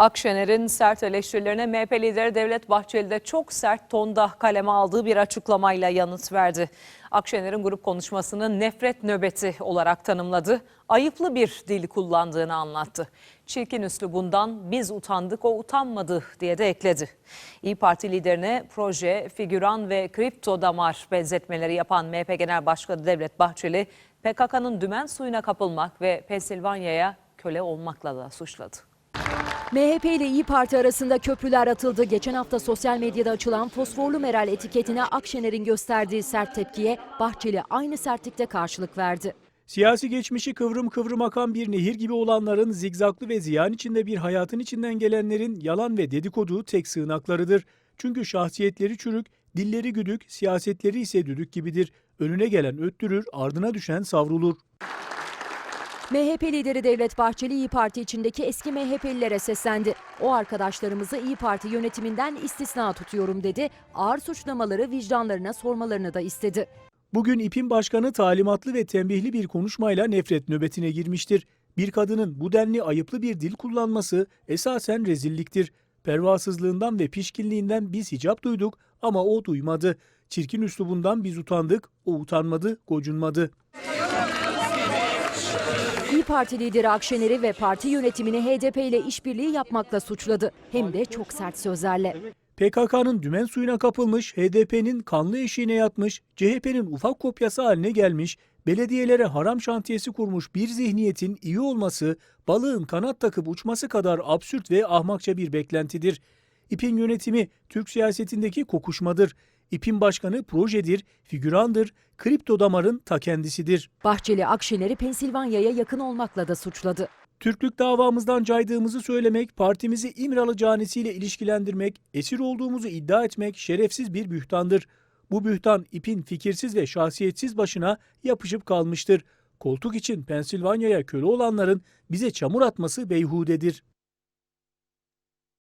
Akşener'in sert eleştirilerine MHP lideri Devlet Bahçeli de çok sert tonda kaleme aldığı bir açıklamayla yanıt verdi. Akşener'in grup konuşmasını nefret nöbeti olarak tanımladı. Ayıplı bir dil kullandığını anlattı. Çirkin üslubundan biz utandık o utanmadı diye de ekledi. İyi Parti liderine proje, figüran ve kripto damar benzetmeleri yapan MHP Genel Başkanı Devlet Bahçeli, PKK'nın dümen suyuna kapılmak ve Pensilvanya'ya köle olmakla da suçladı. MHP ile İyi Parti arasında köprüler atıldı. Geçen hafta sosyal medyada açılan fosforlu meral etiketine Akşener'in gösterdiği sert tepkiye Bahçeli aynı sertlikte karşılık verdi. Siyasi geçmişi kıvrım kıvrım akan bir nehir gibi olanların zigzaklı ve ziyan içinde bir hayatın içinden gelenlerin yalan ve dedikodu tek sığınaklarıdır. Çünkü şahsiyetleri çürük, dilleri güdük, siyasetleri ise düdük gibidir. Önüne gelen öttürür, ardına düşen savrulur. MHP lideri Devlet Bahçeli İyi Parti içindeki eski MHP'lilere seslendi. O arkadaşlarımızı İyi Parti yönetiminden istisna tutuyorum dedi. Ağır suçlamaları vicdanlarına sormalarını da istedi. Bugün İP'in başkanı talimatlı ve tembihli bir konuşmayla nefret nöbetine girmiştir. Bir kadının bu denli ayıplı bir dil kullanması esasen rezilliktir. Pervasızlığından ve pişkinliğinden biz hicap duyduk ama o duymadı. Çirkin üslubundan biz utandık, o utanmadı, gocunmadı. İyi Parti lideri Akşener'i ve parti yönetimini HDP ile işbirliği yapmakla suçladı. Hem de çok sert sözlerle. PKK'nın dümen suyuna kapılmış, HDP'nin kanlı eşiğine yatmış, CHP'nin ufak kopyası haline gelmiş, belediyelere haram şantiyesi kurmuş bir zihniyetin iyi olması, balığın kanat takıp uçması kadar absürt ve ahmakça bir beklentidir. İP'in yönetimi Türk siyasetindeki kokuşmadır. İP'in başkanı projedir, figürandır, kripto damarın ta kendisidir. Bahçeli Akşener'i Pensilvanya'ya yakın olmakla da suçladı. Türklük davamızdan caydığımızı söylemek, partimizi İmralı canisiyle ilişkilendirmek, esir olduğumuzu iddia etmek şerefsiz bir bühtandır. Bu bühtan ipin fikirsiz ve şahsiyetsiz başına yapışıp kalmıştır. Koltuk için Pensilvanya'ya köle olanların bize çamur atması beyhudedir.